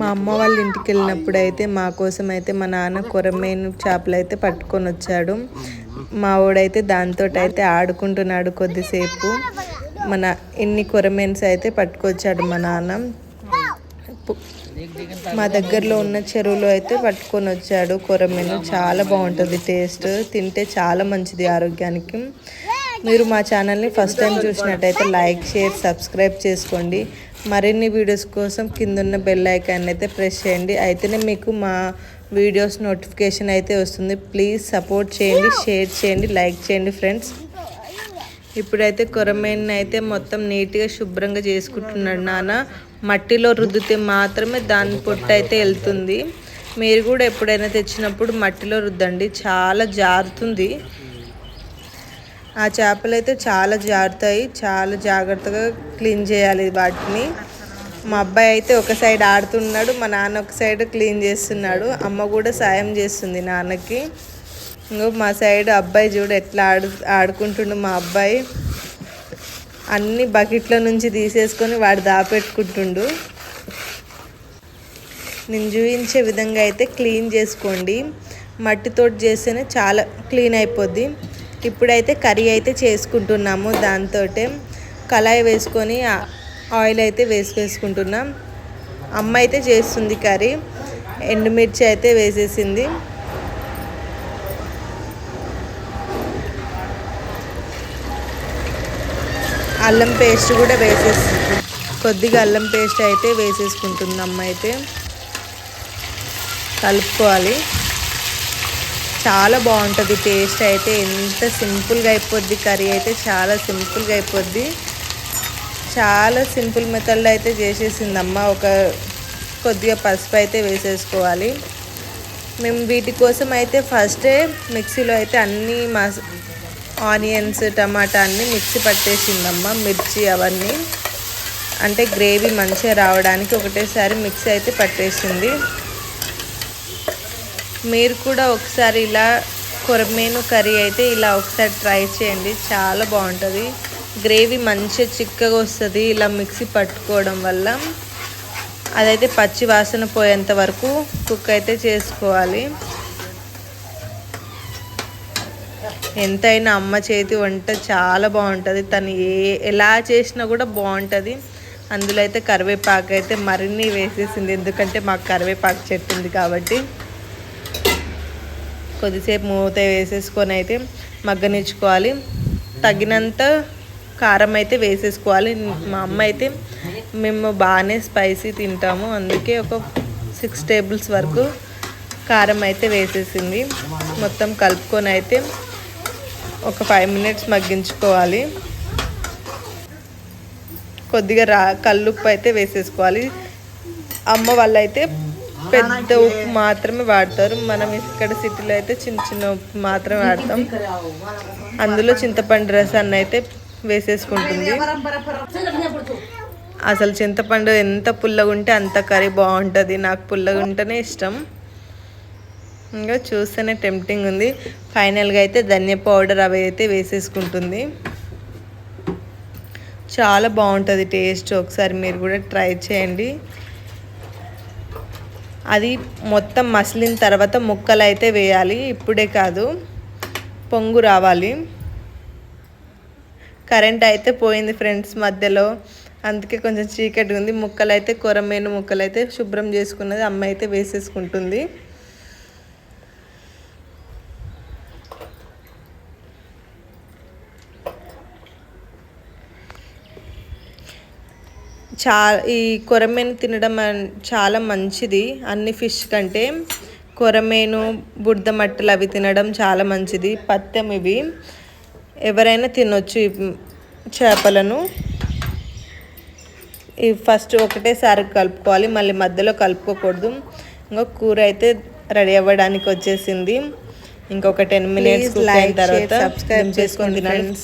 మా అమ్మ వాళ్ళ ఇంటికి వెళ్ళినప్పుడు అయితే మా కోసం అయితే మా నాన్న కొరమేను చేపలు అయితే పట్టుకొని వచ్చాడు. మా వాడైతే దాంతో అయితే ఆడుకుంటున్నాడు కొద్దిసేపు. మన ఎన్ని కొరమేన్స్ అయితే పట్టుకొచ్చాడు మా నాన్న. మా దగ్గరలో ఉన్న చెరువులో అయితే పట్టుకొని వచ్చాడు. కొరమేను చాలా బాగుంటుంది టేస్ట్. తింటే చాలా మంచిది ఆరోగ్యానికి. మీరు మా ఛానల్ని ఫస్ట్ టైం చూసినట్టయితే లైక్ షేర్ సబ్స్క్రైబ్ చేసుకోండి. మరిన్ని వీడియోస్ కోసం కిందున్న బెల్ ఐకాన్ అయితే ప్రెస్ చేయండి. అయితేనే మీకు మా వీడియోస్ నోటిఫికేషన్ అయితే వస్తుంది. ప్లీజ్ సపోర్ట్ చేయండి షేర్ చేయండి లైక్ చేయండి ఫ్రెండ్స్. ఇప్పుడైతే కొరమేన్ని అయితే మొత్తం నీట్గా శుభ్రంగా చేసుకుంటున్నాడు నాన్న. మట్టిలో రుద్దితే మాత్రమే దాని పొట్టు అయితే వెళ్తుంది. మీరు కూడా ఎప్పుడైనా తెచ్చినప్పుడు మట్టిలో రుద్దండి. చాలా జారుతుంది. ఆ చేపలు అయితే చాలా జారుతాయి. చాలా జాగ్రత్తగా క్లీన్ చేయాలి వాటిని. మా అబ్బాయి అయితే ఒక సైడ్ ఆడుతున్నాడు మా నాన్న ఒక సైడ్ క్లీన్ చేస్తున్నాడు. అమ్మ కూడా సాయం చేస్తుంది నాన్నకి. ఇంకో మా సైడ్ అబ్బాయి చూడు ఎట్లా ఆడు ఆడుకుంటుండు మా అబ్బాయి. అన్ని బకెట్ల నుంచి తీసేసుకొని వాడు దాపెట్టుకుంటుండు. నేను చూపించే విధంగా అయితే క్లీన్ చేసుకోండి. మట్టితోటి చేస్తేనే చాలా క్లీన్ అయిపోద్ది. ఇప్పుడైతే కర్రీ అయితే చేసుకుంటున్నాము దాంతో కళాయి వేసుకొని ఆయిల్ అయితే వేసి వేసుకుంటున్నాం అమ్మ అయితే చేస్తుంది కర్రీ. ఎండుమిర్చి అయితే వేసేసింది. అల్లం పేస్ట్ కూడా వేసేస్తుంది. కొద్దిగా అల్లం పేస్ట్ అయితే వేసేసుకుంటుంది అమ్మ అయితే. కలుపుకోవాలి. చాలా బాగుంటుంది టేస్ట్ అయితే ఎంత సింపుల్గా అయిపోద్ది కర్రీ అయితే చాలా సింపుల్గా అయిపోద్ది. చాలా సింపుల్ మెథడ్లో అయితే చేసేసిందమ్మ. ఒక కొద్దిగా పసుపు అయితే వేసేసుకోవాలి. మేము వీటి కోసం అయితే ఫస్టే మిక్సీలో అయితే అన్ని మస ఆనియన్స్ టమాటా అన్నీ మిక్సీ పట్టేసిందమ్మ మిర్చి అవన్నీ. అంటే గ్రేవీ మంచిగా రావడానికి ఒకటేసారి మిక్సీ అయితే పట్టేసింది. మీరు కూడా ఒకసారి ఇలా కొరమేను కర్రీ అయితే ఇలా ఒకసారి ట్రై చేయండి. చాలా బాగుంటుంది. గ్రేవీ మంచిగా చిక్కగా వస్తుంది. ఇలా మిక్సీ పట్టుకోవడం వల్ల అదైతే పచ్చి వాసన పోయేంత వరకు కుక్ అయితే చేసుకోవాలి. ఎంతైనా అమ్మ చేతి వంట చాలా బాగుంటుంది. తను ఏ ఎలా చేసినా కూడా బాగుంటుంది. అందులో అయితే కరివేపాకు అయితే మరిన్ని వేసేసింది. ఎందుకంటే మాకు కరివేపాకు చెట్టు ఉంది కాబట్టి. కొద్దిసేపు మూత వేసేసుకొని అయితే మగ్గనిచ్చుకోవాలి. తగినంత కారం అయితే వేసేసుకోవాలి. మా అమ్మ అయితే మేము బాగానే స్పైసీ తింటాము. అందుకే ఒక సిక్స్ టేబుల్స్ వరకు కారం అయితే వేసేసింది. మొత్తం కలుపుకొని అయితే ఒక ఫైవ్ మినిట్స్ మగ్గించుకోవాలి. కొద్దిగా రా కల్లుప్పు అయితే వేసేసుకోవాలి. అమ్మ వాళ్ళైతే పెద్ద ఉప్పు మాత్రమే వాడతారు. మనం ఇక్కడ సిటీలో అయితే చిన్న చిన్న ఉప్పు మాత్రమే వాడతాం. అందులో చింతపండు రసాన్ని అయితే వేసేసుకుంటుంది. అసలు చింతపండు ఎంత పుల్లగా ఉంటే అంత కర్రీ బాగుంటుంది. నాకు పుల్లగా ఉంటేనే ఇష్టం. ఇంకా చూస్తేనే టెంప్టింగ్ ఉంది. ఫైనల్గా అయితే ధనియా పౌడర్ అవి అయితే వేసేసుకుంటుంది. చాలా బాగుంటుంది టేస్ట్. ఒకసారి మీరు కూడా ట్రై చేయండి. అది మొత్తం మసిలిన తర్వాత ముక్కలు అయితే వేయాలి. ఇప్పుడే కాదు పొంగు రావాలి. కరెంట్ అయితే పోయింది ఫ్రెండ్స్ మధ్యలో. అందుకే కొంచెం చీకటి ఉంది. ముక్కలు అయితే కొరమేను ముక్కలు అయితే శుభ్రం చేసుకున్నది అమ్మ అయితే వేసేసుకుంటుంది. చా ఈ కొరమేను తినడం చాలా మంచిది. అన్ని ఫిష్ కంటే కొరమేను బురద మట్టలు అవి తినడం చాలా మంచిది. పత్యం ఇవి. ఎవరైనా తినొచ్చు ఈ చేపలను. ఈ ఫస్ట్ ఒకటేసారి కలుపుకోవాలి. మళ్ళీ మధ్యలో కలుపుకోకూడదు. ఇంకా కూర అయితే రెడీ అవ్వడానికి వచ్చేసింది. ఇంకొక టెన్ మినిట్స్ అయిన తర్వాత సబ్స్క్రైబ్ చేసుకొని తినండి